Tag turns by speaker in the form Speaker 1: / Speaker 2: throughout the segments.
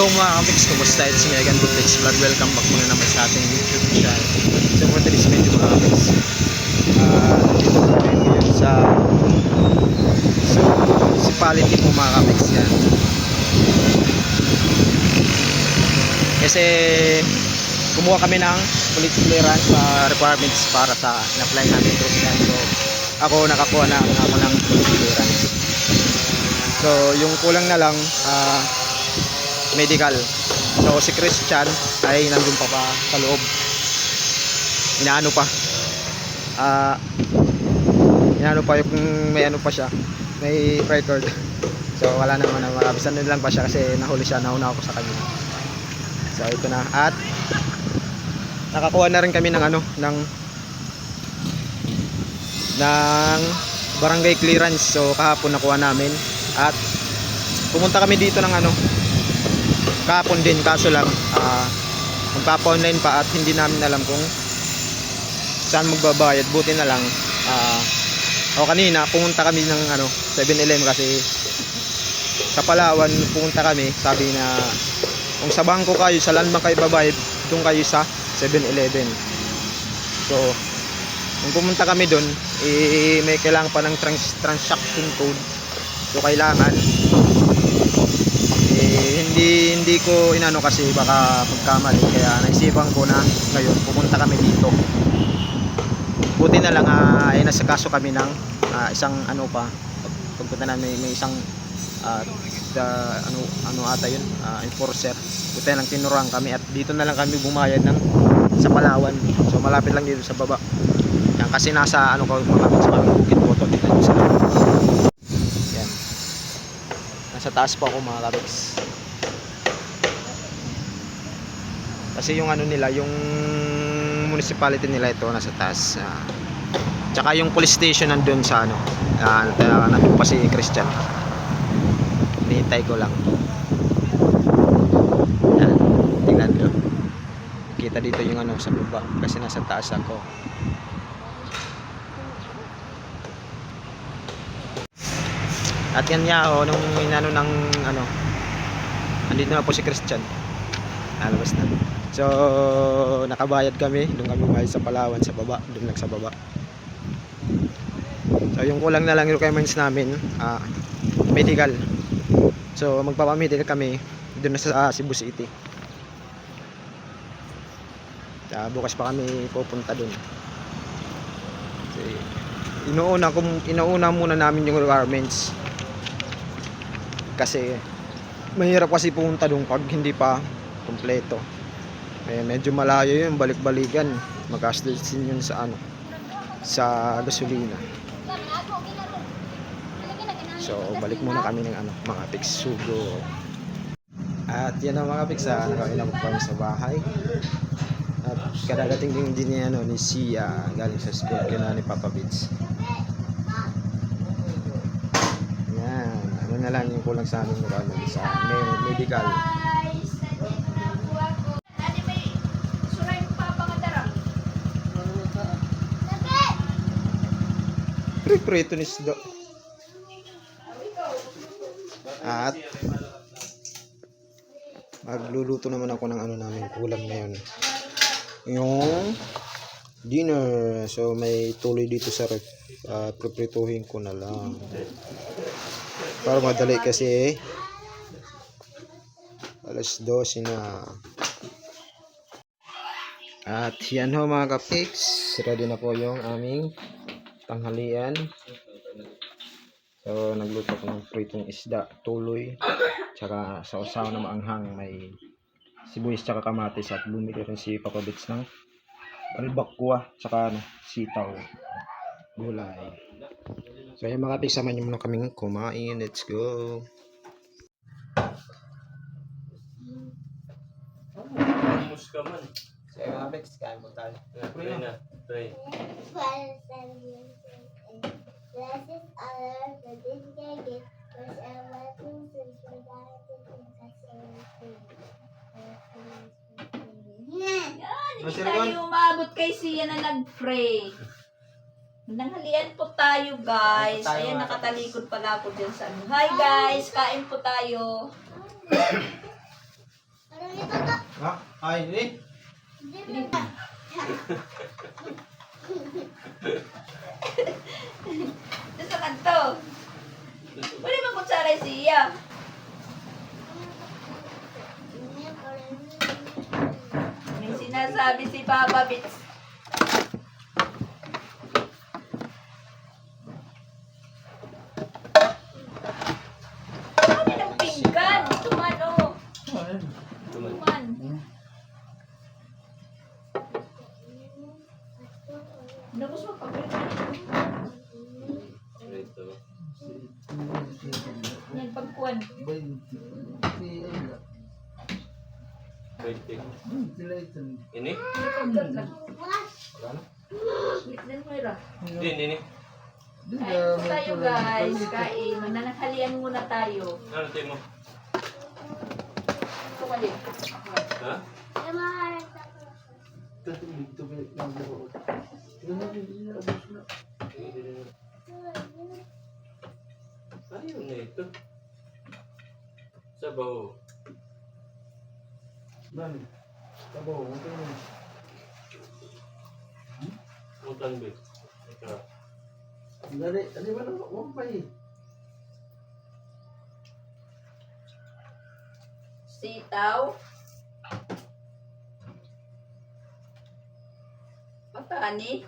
Speaker 1: Hello mga kamix, kumusta? It's me again, Butex Vlog. Welcome back muna naman sa ating YouTube channel. So for today's video mga kamix, ah, dito po kami ngayon sa so, municipality po mga kamix yan. Kasi kumuha kami ng police clearance sa requirements para sa in-apply namin group yan. So ako nakakuha na ako ng police clearance. So yung kulang na lang ah medical. So si Christian ay nandun pa pa sa loob. Inaano pa. Ah inaano pa yung may ano pa siya. May record. So wala naman na makabisan din lang pa siya kasi nahuli siya nauna ako sa kanya. So ito na at nakakuha na rin kami ng ano ng ng barangay clearance. So kahapon nakuha namin at pumunta kami dito ng ano kahapon din kaso lang ah magpapa-online pa at hindi namin alam kung saan magbabayad. Buti na lang ah o kanina pumunta kami ng ano 7-Eleven kasi sa Palawan pumunta kami. Sabi na kung sa bangko kayo sa landmark kayo babayad doon kayo sa 7-Eleven so kung pumunta kami doon eh, may kailangan pa ng trans- transaction code. So kailangan hindi ko inano kasi baka magkamali kaya naisipan ko na ngayon pupunta kami dito. Buti na lang ah, ay nasa kaso kami ng ah, isang ano pa pag, pagpunta namin may, isang ah, the- ano ano ata yun ah, enforcer. Buti na lang tinuruan kami at dito na lang kami bumayad ng sa Palawan. So malapit lang dito sa baba. Yan, kasi nasa ano ko malapit sa aming bukid po to dito sa yan. Nasa taas po ako mga kabiks kasi yung ano nila yung municipality nila ito nasa taas ah. tsaka yung police station nandun sa ano uh, nandun pa si Christian. Hinihintay ko lang. Yan tingnan ko kita dito yung ano sa baba kasi nasa taas ako. At yan nga oh, nung inano ng ano andito na po si Christian. Nalabas na so nakabayad kami. Doon kami bayad sa Palawan sa baba. Doon lang sa baba. So yung kulang na lang requirements namin ah, medical. So magpapamedical kami doon sa Cebu City. Ah, bukas pa kami pupunta doon. Kasi inuuna, kum, inuuna muna namin yung requirements. Kasi mahirap kasi pumunta doon pag hindi pa kompleto eh, medyo malayo yun balik-balikan. Magastos din yun sa ano sa gasolina. So balik muna kami ng ano mga pigsugo at yan ang mga pigsa nakawin po kami sa bahay. At kadadating din din ni ano ni Sia galing sa school kina ni Papa Beats. Yan ano na lang yung kulang sa amin ano, sa medical Prito ni Sdo. At magluluto naman ako ng ano namin ulam ngayon. Yung dinner. So may tuloy dito sa ref. Uh, priprituhin ko na lang. Para madali kasi alas 12 na. At yan ho mga kapiks. Ready na po yung aming tanghalian. So, nagluto ko ng pritong isda, tuloy, tsaka sa usaw na maanghang may sibuyas tsaka kamatis at bumili rin si Papa Bits ng albakwa tsaka ano, sitaw, gulay. So, yung mga pigs, samahan nyo muna kaming kumain. Let's go!
Speaker 2: Mus ka man.
Speaker 1: So, yung mga pigs, kain po tayo.
Speaker 2: Try na. Try.
Speaker 3: Blessed are the dedicated, whatever things is regarded in
Speaker 4: Hindi tayo umabot kay siya na nag-pray. Nanghalian po tayo, guys.
Speaker 1: Tayo,
Speaker 4: Ayan, nakatalikod pala po dyan sa ano. Hi, guys. Kain po tayo.
Speaker 5: Ay, ni.
Speaker 3: Hindi ba?
Speaker 4: Ito sa kanto. Pwede bang kutsara siya?
Speaker 3: Hindi ko rin.
Speaker 4: May sinasabi si Papa Bits. Kami ng pinggan. Ito man, oh. Ito man. Nabos mo pa.
Speaker 2: Ito.
Speaker 4: Yan, pagkuhan.
Speaker 2: Wait, Ini?
Speaker 4: Pagkuhan.
Speaker 2: Ano?
Speaker 4: Then, Moira.
Speaker 2: Hindi, ini.
Speaker 4: Kain po tayo, guys. Kain. Mananghalian muna tayo.
Speaker 2: Ano tayo mo?
Speaker 4: Ito ka din.
Speaker 2: Ha?
Speaker 3: Ay, maharap ako.
Speaker 2: Ayaw na ito. Sabaw.
Speaker 5: Nani? Tabo, okay na.
Speaker 2: Utang bit. Ika.
Speaker 5: Dali, dali ba na? Huwag pa eh.
Speaker 4: Sitaw. Matani.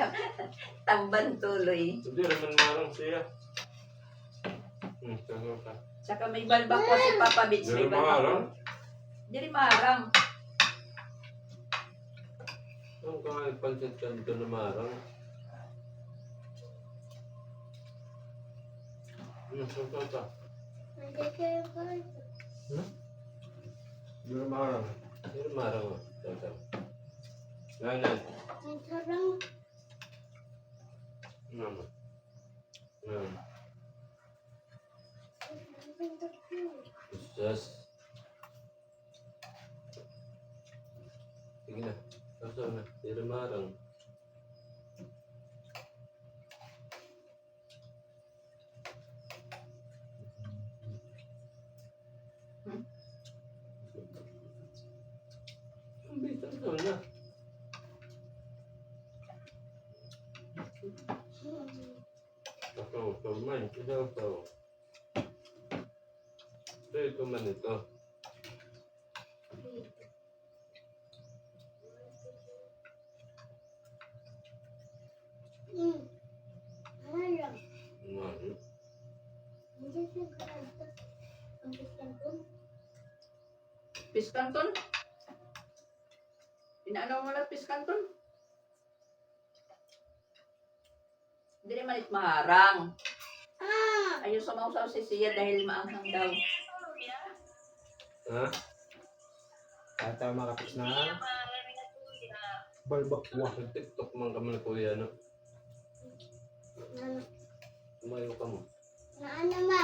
Speaker 4: Tamban tuloy.
Speaker 2: Hindi naman marang siya. Hmm, tango ka.
Speaker 4: Tsaka may balbakwa si Papa Bits.
Speaker 2: Hindi
Speaker 4: May
Speaker 2: marang.
Speaker 4: balbakwa. Hindi rin marang.
Speaker 2: Ang kahit pancit ka dito na marang. Hmm, tango ka.
Speaker 3: Hindi kayo ko.
Speaker 2: Hindi na marang. Hindi na marang. oh.
Speaker 3: Ang sarang.
Speaker 2: Mama. Mama. Just. Sige na. Kaso na. Na marang.
Speaker 4: Hmm?
Speaker 2: Ang bitang daw na. Ito.
Speaker 3: Hmm. Harap.
Speaker 2: Ano?
Speaker 3: Hindi siya ganito. Ang.
Speaker 4: Piskanton. Inaano mo lang piskanton? Hindi malit maharang.
Speaker 3: Ah!
Speaker 4: Ayaw sumausaw si Sia dahil maanghang daw.
Speaker 2: Ha?
Speaker 1: Kaya tayo makapis na
Speaker 2: Balbakwa. Nag-tiktok man kami na kuya, no?
Speaker 3: Na,
Speaker 2: Tumayo ka mo.
Speaker 3: na ano ma?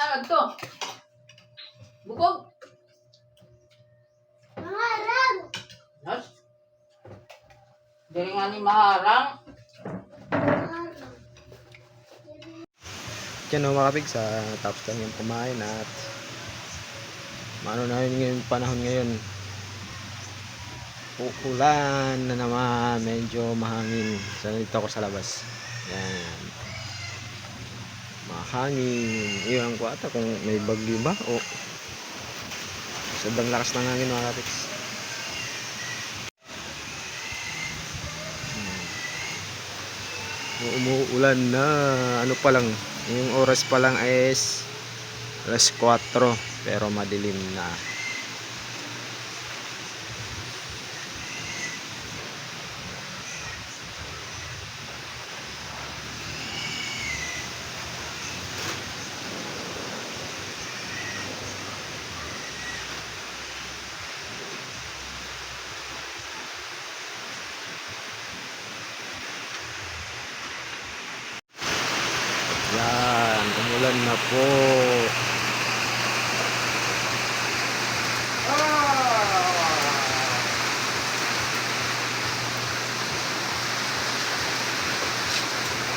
Speaker 4: Ano to? Bukog.
Speaker 3: Maharap!
Speaker 4: Yes. Dili nga ni maharang.
Speaker 1: Yan o mga kapig sa tapos kami yung kumain at maano na yun yung panahon ngayon uulan na naman. Medyo mahangin. So nandito ako sa labas. Yan. Mahangin. Iwan ko ata kung may bagyo ba o sobrang lakas ng hangin mga kapig Hmm. umuulan na. Ano pa lang yung oras pa lang is Alas 4 pero madilim na. Yan, umulan na po.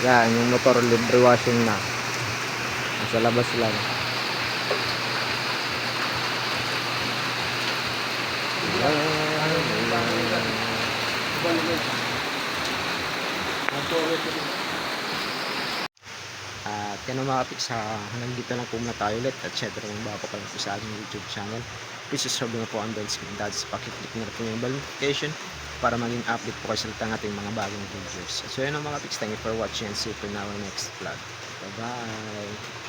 Speaker 1: Yan, yung motor libre washing na. Nasa labas lang. At yan ang mga pics ha, hanggang dito lang po muna tayo ulit. At syempre kung bago pa lang po sa ating YouTube channel please subscribe na po ang bell screen. Dads pakiclick na po yung bell notification para maging update po kayo sa ating mga bagong videos. So yan mga pics thank you for watching and see you for our next vlog. Bye bye